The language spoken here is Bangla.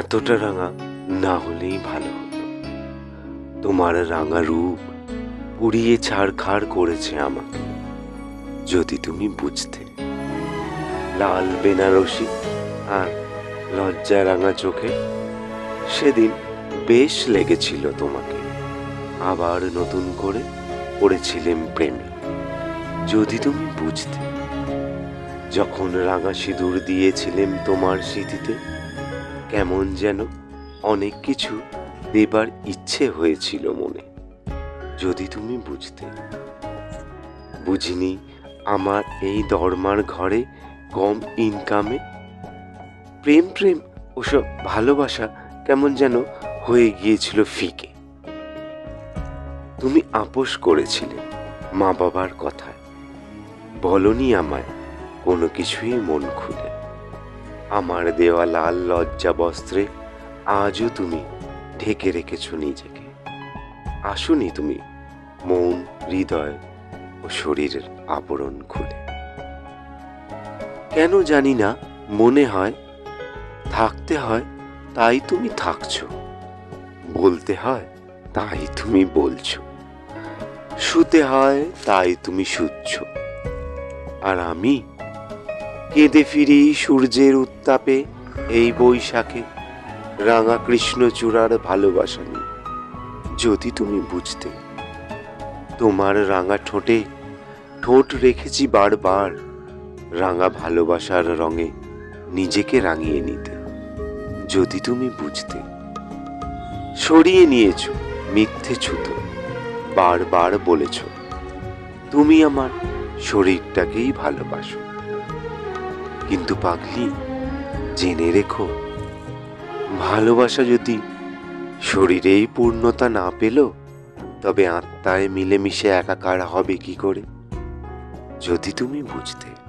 এতটা রাঙা না হলেই ভালো হতো। তোমার রাঙা রূপ পুড়িয়ে ছাড়খাড় করেছে আমাকে যদি তুমি বুঝতে, লাল বেনারসি আর লজ্জা রাঙা চোখে সেদিন বেশ লেগেছিল তোমাকে। আবার নতুন করে পড়েছিলেম প্রেমে। যদি তুমি বুঝতে, যখন রাঙা সিঁদুর দিয়েছিলেম তোমার স্মৃতিতে কেমন যেন অনেক কিছু দেবার ইচ্ছে হয়েছিল মনে। যদি তুমি বুঝতে, বুঝিনি আমার এই দরমার ঘরে কম ইনকামে প্রেম প্রেম, ওসব ভালোবাসা কেমন যেন হয়ে গিয়েছিল ফিকে। তুমি আপোষ করেছিলে মা বাবার কথায়। বলনি আমায় কোনো কিছুই মন খুলে। আমার দেওয়া লাল লজ্জা বস্ত্রে আজও তুমি ঢেকে রেখেছ নিজেকে। আসুনি তুমি মন, হৃদয় ও শরীরের আবরণ খুলে। কেন জানি না মনে হয়, থাকতে হয় তাই তুমি থাকছো। বলতে হয় তাই তুমি বলছো। শুতে হয় তাই তুমি শুচ্ছ। আর আমি কেঁদে ফিরি সূর্যের উত্তাপে এই বৈশাখে রাঙা কৃষ্ণচূড়ার ভালোবাসা নিয়ে। যদি তুমি বুঝতে, তোমার রাঙা ঠোঁটে ঠোঁট রেখেছি বারবার রাঙা ভালোবাসার রঙে নিজেকে রাঙিয়ে নিতে। যদি তুমি বুঝতে, সরিয়ে নিয়েছ, মিথ্যে ছুতো, বারবার বলেছ, তুমি আমার শরীরটাকেই ভালোবাসো। কিন্তু পাগলি জেনে রেখো, ভালোবাসা যদি শরীরেই পূর্ণতা না পেল, তবে আত্মায় মিলেমিশে একাকার হবে কি করে? যদি তুমি বুঝতে